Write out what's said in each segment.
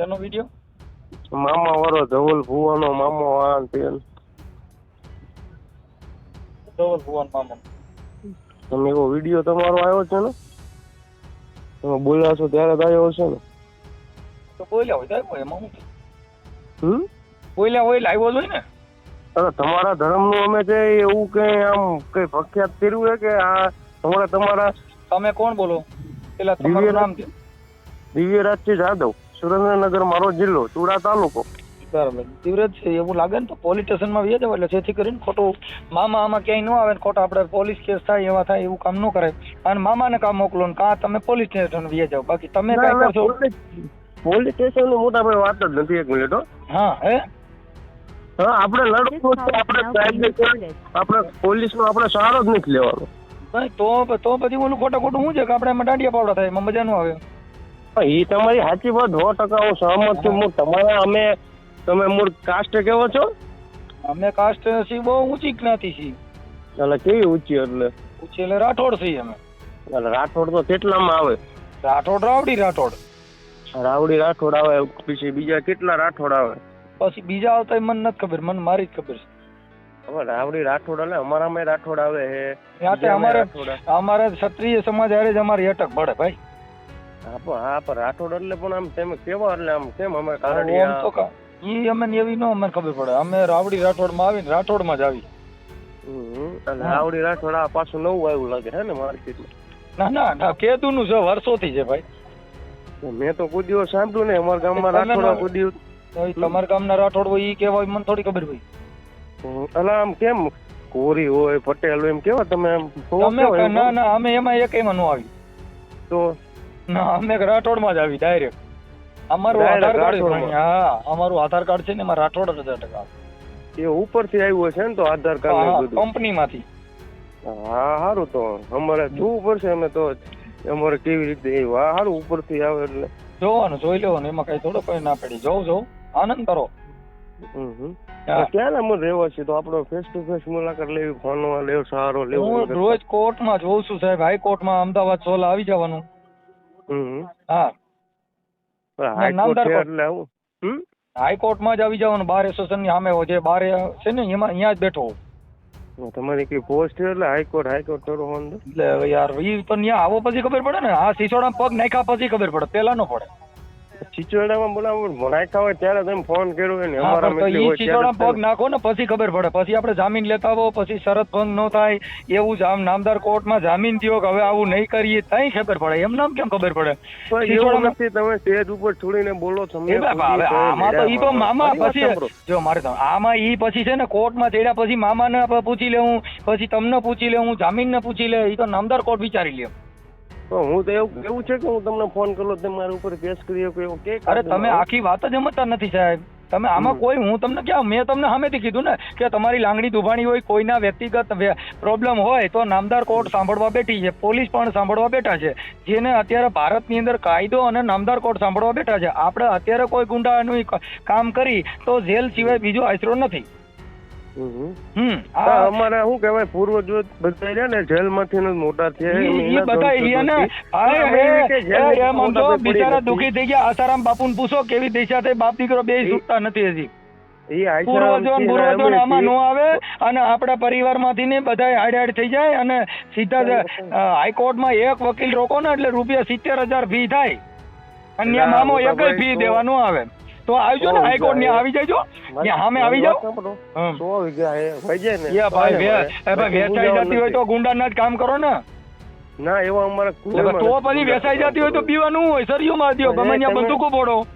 તેનો વીડિયો મામા વાળો ધવલ ભુવાનો મામો આ ને ધવલ ભુવન મામો. તમે એવો વીડિયો તમારો આવ્યો છે ને? તમે બોલ્યા છો ત્યારે જ આવ્યો છે ને? તો બોલ્યા હોય તો એમાં હું હમ? બોલ્યા હોય એટલે હોય ને? અરે તમારા ધર્મનું અમે છે એવું કઈ આમ કઈ પ્રખ્યાત કર્યું છે કે આ તમારા તમારા તમે કોણ બોલો? પેલા તમારું નામ છે દિવ્યરાજસિંહ જાદવ. સુરેન્દ્રનગર મારો જિલ્લો ચુડા તાલુકો. બરાબર. ધીરજ છે. એવું લાગે ને તો પોલીસ સ્ટેશનમાં વ્યાજ જાવ એટલે જેથી કરીને ખોટું મામા આમાં ક્યાંય ન આવે ને ખોટા આપણે પોલીસ કેસ થાય એવા થાય એવું કામ ન કરે અને મામાને કામ મોકલો ને કાં તમે પોલીસ સ્ટેશન વ્યાજ જાવ. બાકી તમે કઈ કરશો? પોલીસ- સ્ટેશન મોટા ભાઈ વાત જ નથી એક મિનિટ હો. હા હે? આપણે લડવું છે આપણે કાયદેસર આપણે પોલીસનો આપણે સહારો જ નથી લેવાનો. તો તો પછી ઓલું ખોટા ખોટું શું છે કે આપણે એમાં દાંડિયા પાવડા થાય એમાં મજા ન આવે? એ તમારી સાચી વાત સો ટકા હું સહમત છું. મૂળ તમારા અમે તમે મૂળ કાસ્ટ કેવો છો? અમે કાસ્ટ છીએ બહુ ઊંચી જ્ઞાતિ છીએ. એટલે કેવી ઊંચી એટલે? ઊંચી એટલે રાઠોડ છીએ અમે. એટલે રાઠોડ તો કેટલામાં આવે? રાઠોડ રાવડી રાઠોડ. રાવડી રાઠોડ આવે પછી બીજા કેટલા રાઠોડ આવે? પછી બીજા આવતા મને નથી ખબર મને મારી જ ખબર છે. હવે રાવડી રાઠોડ એટલે અમારામાં રાઠોડ આવે ત્યાં અમારે અમારે ક્ષત્રિય સમાજ હારે જ અમારી અટક પડે ભાઈ. હા પણ રાઠોડ એટલે પણ આમ તેમ કેવા એટલે આમ કેમ અમે ઓમ તો કારડિયા કા. ઈ અમે એવી નો અમને ખબર પડે. અમે રાવડી રાઠોડમાં આવીને રાઠોડમાં જ આવી રાવડી રાઠોડ આ પાછું નવું આવ્યું લાગે હે ને માર્કેટમાં? ના ના ના કેદુનું છે વર્ષોથી છે ભાઈ. મેં તો કોઈ દિવસ સાંભળ્યું ને અમારા ગામમાં રાઠોડ રાઠોડા ના- કોઈ દિવસ તમારા ગામના રાઠોડ હોય ઈ કેવા મને થોડી ખબર હમ, એટલે આમ કેમ? કોરી હોય પટેલ હોય એમ કેવા તમે અમે ના ના અમે એમાં એક એમાં નો આવી. તો ના અમે રાઠોડમાં જ આવી ડાયરેક્ટ અમારું આધાર કાર્ડ છે હા અમારું આધાર કાર્ડ છે ને એમાં રાઠોડ જ ટકા. એ ઉપરથી આવ્યું હશે ને તો આધાર કાર્ડ કંપનીમાંથી. હા સારું તો. અમારે જોવું પડશે અમે તો અમારે કેવી રીતે હા સારું ઉપરથી આવે એટલે. જોવાનું જોઈ લેવાનું એમાં કઈ થોડો કઈ ના પડી. જોઉં જોઉં. આનંદ કરો. ક્યાં રહેવા છીએ તો આપણે ફેસ ટુ ફેસ મુલાકાત લેવી ફોનમાં લેવો સારો લેવો. રોજ રોજ કોર્ટમાં જોઉં છું સાહેબ. હાઈ કોર્ટમાં અમદાવાદ સોલા આવી જવાનું. હા. હાઈકોર્ટમાં જ આવી જવાનું બાર એસોસિએશનની સામે જે બાર છે ને એમાં અહીંયા જ બેઠો. તમારી કઈ પોસ્ટ એટલે હાઈકોર્ટ હાઈકોર્ટ થોડો એટલે યાર ઈ તો ત્યાં આવો પછી ખબર પડે ને આ સિસોડા પગ નાખ્યા પછી ખબર પડે પેલા નો પડે. ચીચોડામાં બોલાવો નાખ્યા હોય ત્યારે તમે ફોન કર્યો હોય ને અમારા તો ઈ હોય પગ નાખો ને પછી ખબર પડે. પછી આપણે જામીન લેતા આવો પછી શરત ભંગ ન થાય એવું જામ નામદાર કોર્ટમાં જામીન થયો કે હવે આવું નહીં કરીએ તઈ ખબર પડે. એમ નામ કેમ ખબર પડે? એવું નથી તમે સ્ટેજ ઉપર છોડીને બોલો તમે આમાં તો ઈ તો મામા પછી જો મારે આમાં ઈ પછી છે ને કોર્ટમાં ચડ્યા પછી મામાને પૂછી લેવું પછી તમને પૂછી લેવું જામીનને પૂછી લે ઈ તો નામદાર કોર્ટ વિચારી લે હું તો એવું એવું છે કે હું તમને ફોન કરો તમે મારા ઉપર કેસ કરી શકો એવું કે અરે તમે આખી વાત જ સમજતા નથી સાહેબ. તમે આમાં કોઈ હું તમને ક્યાં મેં તમને સામેથી કીધું ને કે તમારી લાંગણી દુભાણી હોય કોઈના વ્યક્તિગત પ્રોબ્લેમ હોય તો નામદાર કોર્ટ સાંભળવા બેઠી છે પોલીસ પણ સાંભળવા બેઠા છે જેને અત્યારે ભારતની અંદર કાયદો અને નામદાર કોર્ટ સાંભળવા બેઠા છે. આપણે અત્યારે કોઈ ગુંડાનું કામ કરી તો જેલ સિવાય બીજો આશરો નથી. અમારે શું કહેવાય પૂર્વજો બધા રહ્યા ને મોટા થયા એના બધા ઈ ને બિચારા દુખી થઈ ગયા. આસારામ બાપુને પૂછો કેવી દિશા થઈ. બાપ દીકરો બે ઈ- નથી હજી. ઈ આયશા પૂર્વજો ને રામસિંહ પૂર્વજો અમે ને આમાં નો આવે અને આપણા પરિવારમાંથી ને બધા હાડ હાડ થઈ જાય અને સીધા હાઈકોર્ટમાં હાઈકોર્ટમાં એક વકીલ રોકો ને એટલે રૂપિયા સિત્તેર હજાર ફી થાય. અને મામો એક જ ફી દેવાનું આવે. તો આવજો ને હાઈકોર્ટ ને આવી જજો. ને સામે આવી જાઓ. સો વીઘા હે. જાય ને. યા ભાઈ વે- એ ભાઈ વેચાઈ જતી હોય તો. ગુંડાના જ કામ કરો ને. ના એવા અમારા તો પછી. વેચાઈ જતી હોય તો પીવાનું હોય સરિયો માર દો ગમે ત્યાં બંદૂકો બોડો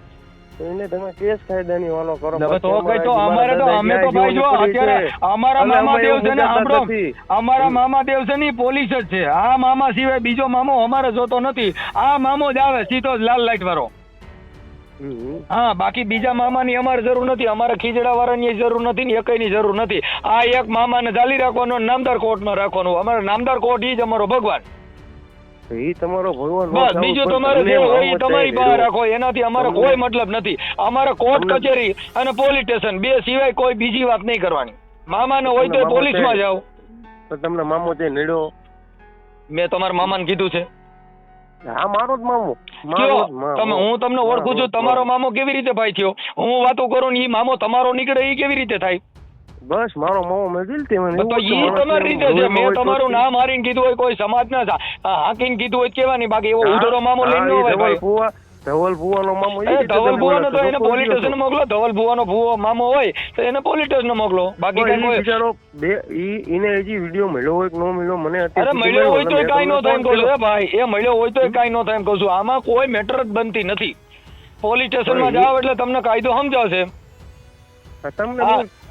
એને તમે કેસ કાયદાની વાલો કરો. હવે તો કઈ તો અમારે તો અમે તો ભાઈ જો અત્યારે અમારા મામા દેવ છે ને બોલતા અમારા મામા દેવ છે ને પોલીસ જ છે. આ મામા સિવાય બીજો મામો અમારે જોતો નથી. આ મામો જ આવે સીધો લાલ લાઈટ વાળો. હા બાકી બીજા મામાની અમારે જરૂર નથી. અમારે ખીજડા વાળાની જરૂર નથી ને એકની જરૂર નથી. આ એક મામાને ચાલી રાખવાનો નામદાર કોર્ટમાં રાખવાનો. અમારે નામદાર કોર્ટ ઈ જ અમારો ભગવાન. ઈ તમારો ભગવાન બસ બીજું તમારે જે હોય તમારી બહાર રાખો. એનાથી અમારે કોઈ મતલબ નથી. અમારે કોર્ટ કચેરી અને પોલીસ સ્ટેશન બે સિવાય કોઈ બીજી વાત નહીં કરવાની. મામાનો હોય તો પોલીસમાં જાઓ. તમને મામો છે નડ્યો મેં તમારા મામાને કીધું છે. હા મારો જ મામો. તમે હું તમને ઓળખું છું. તમારો મામો. કેવી રીતે ભાઈ થયો? હું વાતો કરું ને એ મામો તમારો નીકળે એ કેવી રીતે થાય? બસ મારો મામો મેં દિલથી મને તો ઈ તમારી રીતે છે. મેં તમારું નામ હારીને કીધું હોય કોઈ સમાજના સા- હાકીને કીધું હોય કેવાની? બાકી એવો ઉધરો મામો લઈને હોય ભાઈ. ધવલ ભુવાનો મામો એ ધવલ ભુવાનો તો એને પોલીસ સ્ટેશન મોકલો ધવલ ભુવાનો ભુવો મામો હોય તો એને પોલીસ સ્ટેશન મોકલો. બાકી કઈ કોઈ બિચારો બે ઈ ઈને હજી વિડિયો મળ્યો હોય કે ન મળ્યો મને અત્યારે અરે મળ્યો હોય તો કઈ નો થાય એમ કહું છું. ભાઈ એ મળ્યો હોય તો કઈ નો થાય એમ કહું છું. આમાં કોઈ મેટર જ બનતી નથી. પોલીસ સ્ટેશનમાં જાવ એટલે તમને કાયદો સમજાવશે. તમને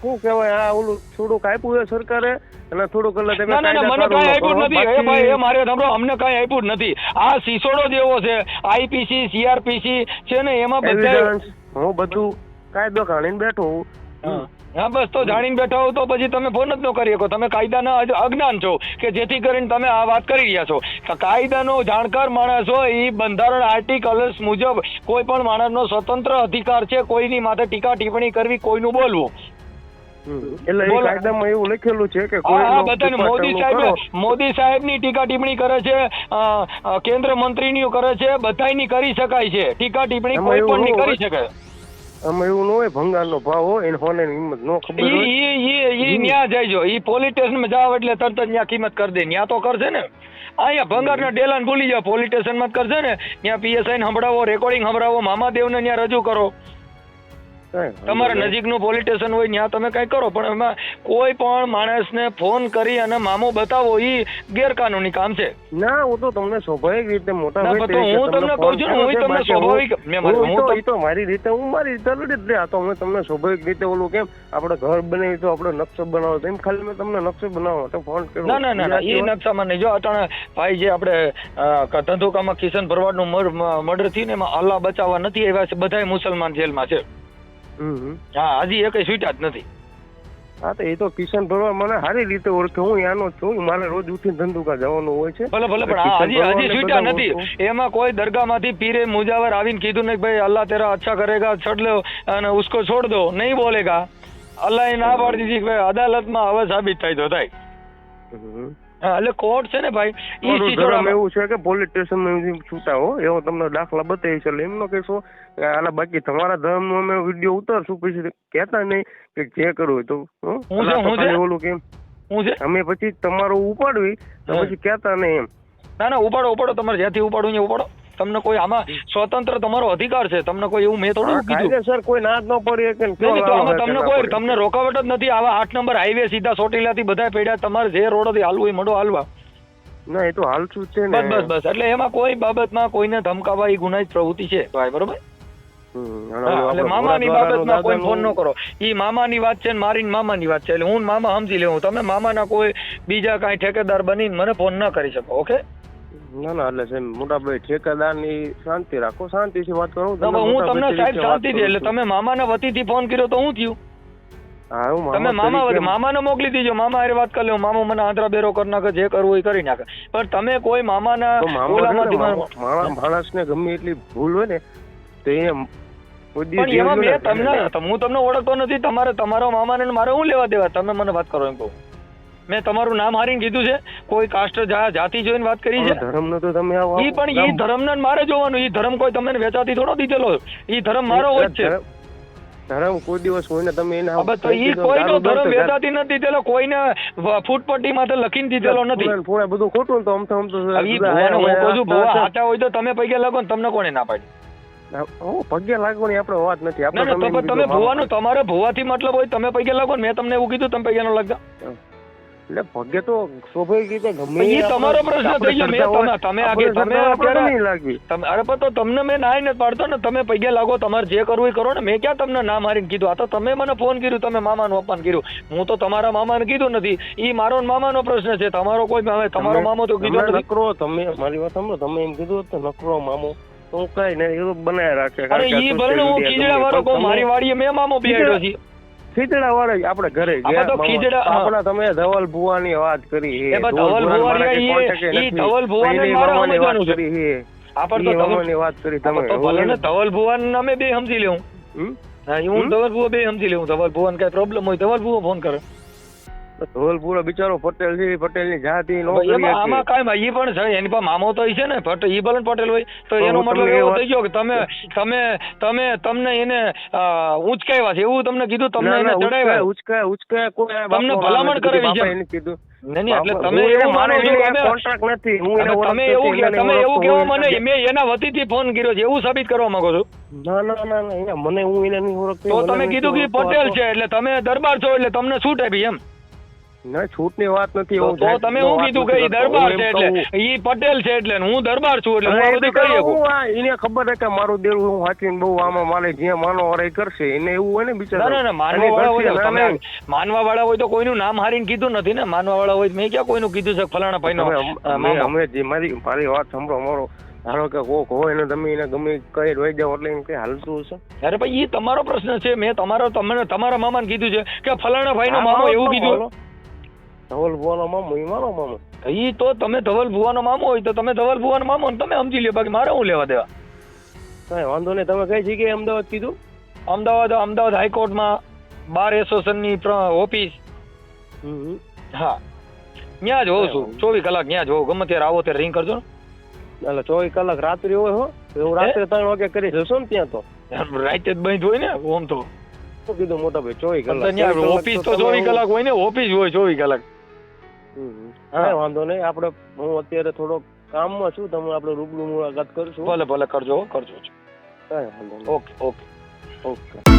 શું કહેવાય આ ઓલું થોડુંક આપ્યું છે સરકારે? અને થોડુંક એટલે તમે ના ના ના મને કાંઈ આપ્યું નથી. એ ભાઈ એ મારે સાંભળો અમને કાંઈ આપ્યું નથી. આ સીસોડો જેવો છે આઈપીસી સીઆરપીસી છે ને એમાં બધા હું બધું કાયદો કાઢીને બેઠો હું. હા. બસ તો જાણીને બેઠા હો તો પછી તમે ફોન જ ન કરી શકો. તમે કાયદાના અજ- અજ્ઞાન છો કે જેથી કરીને તમે આ વાત કરી રહ્યા છો. કાયદાનો જાણકાર માણસ હોય એ બંધારણ આર્ટિકલ્સ મુજબ કોઈ પણ માણસનો સ્વતંત્ર અધિકાર છે કોઈની માથે ટીકા ટિપ્પણી કરવી કોઈનું બોલવું. એટલે એ. કાયદામાં એવું લખેલું છે કે કોઈ બધાને મોદી સાહેબ મોદી સાહેબની ટીકા ટિપ્પણી કરે છે કેન્દ્ર મંત્રીની કરે છે બધાયની કરી શકાય છે. ટીકા ટિપ્પણી કોઈ પણ ની કરી શકાય આમાં એવું ન હોય ભંગારનો ભાવ હોય એને હોને કિંમત ન ખબર હોય. ઈ ઈ ઈ ન્યા જઈજો ઈ પોલીસ સ્ટેશનમાં જાવ એટલે તરત જ ન્યા કિંમત કરી દે. ન્યા તો કરશે ને. અહીંયા ભંગારના ડેલાન ભૂલી જાવ પોલીસ સ્ટેશનમાં કરશે ને. ત્યાં પીએસઆઈ ને સંભળાવો રેકોર્ડિંગ સંભળાવો મામાદેવને ત્યાં રજૂ કરો. તમારા નજીક નજીકનું પોલીસ સ્ટેશન હોય ત્યાં તમે કઈ કરો પણ એમાં કોઈ પણ માણસને ફોન કરી અને મામો બતાવો એ ગેરકાનૂની કામ છે. ના હું તો તમને સ્વાભાવિક રીતે મોટા ના, તો હું તમને કહું છું હું તમને સ્વાભાવિક- હું- તો- તો- તો મારી રીતે હું મારી રીતે જ આ તો અમે તમને સ્વાભાવિક રીતે ઓલું કેમ આપણે ઘર બનાવી તો આપણે નકશો બનાવો તો એમ ખાલી મેં તમને નકશો બનાવો માટે ફોન કર્યો. ના ના ના ના એ નકશામાં નહીં. જો અટાણે ભાઈ જે આપણે ધંધુકામાં કિશન ભરવાડનું મર્ડર થયું ને એમાં અલ્લાહ બચાવવા નથી આવ્યા છે બધા મુસલમાન જેલમાં છે. હા હજી એકેય છૂટ્યા જ નથી. હા તો એ તો કિશન ભરવા મને સારી રીતે ઓળખે. હું યાનો છું મારે રોજ ઉઠીને ધંધુકા જવાનું હોય છે. ભલે ભલે પણ હજી હજી છૂટ્યા નથી. એમાં કોઈ દરગાહમાંથી પીરે મુજાવર આવીને કીધું ને ભાઈ અલ્લાહ તેરા અચ્છા કરેગા છોડ લો અને ઉસકો છોડ દો. નહીં બોલેગા. અલ્લાહ એ ના પાડી દીધી કે ભાઈ અદાલતમાં હવે સાબિત થાય તો થાય. હા એટલે કોર્ટ છે ને ભાઈ ઈ ધર્મ એવું છે કે પોલીસ સ્ટેશન છૂટા હો એવો તમને દાખલા બતાવી છે એટલે કેસો આલા બાકી તમારા ધર્મ નો અમે વીડિયો ઉતારશું પછી કેતા નહીં કે જે કરવું હોય તો હું? ઓલું કેમ? હું છે? અમે પછી તમારું ઉપાડવી તો પછી કેતા નહીં એમ. ના ના ઉપાડો ઉપાડો તમારે જ્યાંથી ઉપાડવું ઉપાડો. તમને કોઈ આમાં સ્વતંત્ર તમારો અધિકાર છે. તમને કોઈ એવું મેં થોડું કીધું. સર કોઈ ના ન પડી આમાં તમને કોઈ તમને રોકાવટ જ નથી. આવા આઠ નંબર હાઈવે સીધા સોટીલાથી બધા પેડ્યા. તમારે જે રોડથી હાલવું એ મંડો હાલવા. ના એ તો હાલશું જ છે બસ બસ બસ. એટલે એમાં કોઈ બાબતમાં કોઈને ધમકાવા એ ગુનાહિત પ્રવૃત્તિ છે. ભાઈ બરોબર? એટલે મામાની બાબતમાં કોઈ ફોન ન કરો. ઈ મામાની વાત છે ને મારી મામાની વાત છે. એટલે હું મામા સમજી લેવું. તમે મામાના કોઈ બીજા કાંઈ ઠેકેદાર બનીને મને ફોન ન કરી શકો ઓકે? ના ના એટલે સાહેબ મોટાભાઈ ઠેકેદારની શાંતિ રાખો શાંતિથી વાત કરું. તમે હું તમને સાહેબ શાંતિથી એટલે તમે મામાના વતીથી ફોન કર્યો તો હું થયું? હા હું તમે મામા વતી મામાને મોકલી દીજો મામા હારે વાત કરી લો મામા મને આંતરા બેરો કરી નાખે જે કરવું એ કરી નાખે. પણ તમે કોઈ મામાના મામા મામા- માણસ માણસને ગમે એટલી ભૂલ હોય ને તો એ પણ એમાં મેં તમને હું તમને ઓળખતો નથી તમારે તમારો મામાને ને મારે હું લેવા દેવા? તમે મને વાત કરો એમ કહું. મેં તમારું નામ હારીને કીધું છે. કોઈ કાસ્ટ જાતિ જોઈને વાત કરી છે. ધર્મનો તો તમે આવો. ઈ પણ ઈ ધર્મને મારે જોવાનું. ઈ ધર્મ કોઈ તમને વેચાતી થોડો દીધેલો ઈ ધર્મ મારો હોય છે. ધર્મ- કોઈ દિવસ હોય ને તમે એને હવે તો ઈ કોઈનો ધર્મ વેચાતી નથી દીધેલો. કોઈને ફૂટપટ્ટી માથે લખીને દીધેલો નથી. પૂરા બધું ખોટું તો આમ તો આમ તો ઈ ભુવાનો હું કહું છું ભુવા સાચા હોય તો તમે પગે લાગો ને તમને કોણે ના પાડી? પગે લાગવાની આપણે વાત નથી. આપણે તમે ભુવાનું તમારે ભુવાથી મતલબ હોય તમે પગે લાગો ને મેં તમને એવું કીધું તમે પગે ન લાગતા. એટલે ભાગ્ય તો સ્વાભાવિક રીતે ગમે એ તમારો પ્રશ્ન થઈ ગયો. મેં તમે- તમે આગે- તમે અત્યારે- તમે અરે પણ તો તમને મેં ના નથી પાડતો ને. તમે પગે લાગો તમારે જે કરવું એ કરો ને. મેં ક્યાં તમને ના મારીને કીધું? આ તો તમે મને ફોન કર્યું તમે મામાનું અપમાન કર્યું. હું તો તમારા મામાને કીધું નથી. ઈ મારો ને મામાનો પ્રશ્ન છે. તમારો કોઈ હવે તમારો તમે- મામો તો કીધો નથી. નકરો તમે મારી વાત સાંભળો તમે એમ કીધું તો નકરો મામો. તો હું કઈ નહીં એ બનાવી રાખે. અરે social ભલે હું કીજડા વાળો કહું મારી વાડીએ મેં મામો બેહાડ્યો છે. ખીજડા વાળા આપણે ઘરે ગયા. ખીજડા, હા. તમે ધવલ ભુવાની વાત કરી. એ ધવલ ભુવાને એ ધવલ ભુવાની મારા વાત છે. કરી હે. આ તો તમે વાત કરી તમે તો ભલે ને ધવલ ભુવાન અમે બે સમજી લેવું હા હું? ધવલ ભુવા બે સમજી લેવું ધવલ ભુવાન કઈ પ્રોબ્લેમ હોય ધવલ ભુવા ફોન કરે ધોલપુરો બિચારો પટેલ છે પટેલની જાતિ નો શકે. આમાં કાંઈ ઈ પણ છે એની પાસે મામો તો છે ને પટેલ ઈ ભલે પટેલ હોય. તો એનો મતલબ એવો થઈ ગયો કે તમે તમે તમે તમને એને ઉચકાવ્યા છે એવું તમને કીધું તમને એને ચડાવ્યા? ઉચકાય ઉચકાય કોઈ તમને ભલામણ કરેલી છે. એને કીધું. નહીં નહીં એટલે તમે એવું માનો છો નથી હું તમે એવું તમે એવું મને મેં એના વતીથી ફોન કર્યો છે એવું સાબિત કરવા માંગો છો? ના ના ના ના મને હું એને નહીં ઓળખતો તો તમે કીધું કે પટેલ છે એટલે તમે દરબાર છો એટલે તમને શું ટાઈપ એમ? ના છૂટની વાત નથી તો તમે હું કીધું કે દરબાર છે એટલે ઈ પટેલ છે એટલે હું દરબાર છું એટલે હું બધું કરી શકું? એને ખબર છે કે મારું દેવું હું વાંચીને બહુ આમાં મારે જ્યાં માનો વાળા કરશે એને એવું હોય ને બિચારા. ના ના માનવા વાળા હોય માનવા વાળા હોય તો કોઈનું નામ હારીને કીધું નથી ને? માનવા વાળા હોય મેં ક્યાં કોઈનું કીધું છે ફલાણા ભાઈનો? અ, અમે જે મારી મારી વાત સાંભળો મારો ધારો કે કોક હોય ને તમે એને ગમે કઈ રોઈ જાવ એટલે એમ કઈ હાલતું હશે? અરે ભાઈ ઈ તમારો પ્રશ્ન છે મેં તમારો તમને તમારા મામાને કીધું છે કે ફલાણા ભાઈનો હા, મામો એવું કીધું. ધવલ ભુવાનો મામો ઈ મારો મામો. ઈ તો તમે ધવલ ભુવાનો મામો હોય તો તમે ધવલ ભુવાનો મામો ને તમે સમજી લ્યો બાકી મારે હું લેવા દેવા? કઈ વાંધો નહીં તમે કઈ જગ્યાએ અમદાવાદ કીધું? અમદાવાદ અમદાવાદ હાઈકોર્ટમાં બાર એસોસિએશનની ઓફિસ હા. ત્યાં જ હોઉં છું. ચોવીસ કલાક ત્યાં જ હોઉં. ગમે ત્યારે આવો ત્યારે રિંગ કરજો એટલે ચોવીસ કલાક રાત્રિ હોય હો. હું? રાત્રે ત્રણ વાગે કરી જશો ને ત્યાં તો. રાતે જ બંધ હોય ને ઓમ તો. શું કીધું મોટા ભાઈ ચોવીસ કલાક? ઓફિસ તો ચોવીસ કલાક હોય ને ઓફિસ હોય ચોવીસ કલાક. કઈ વાંધો નહીં. આપણે હું અત્યારે થોડો કામમાં છું તમે આપણે રૂબરૂ મુલાકાત કરશું. ભલે ભલે કરજો હો, કરજો કઈ વાંધો નહીં. Okay okay okay.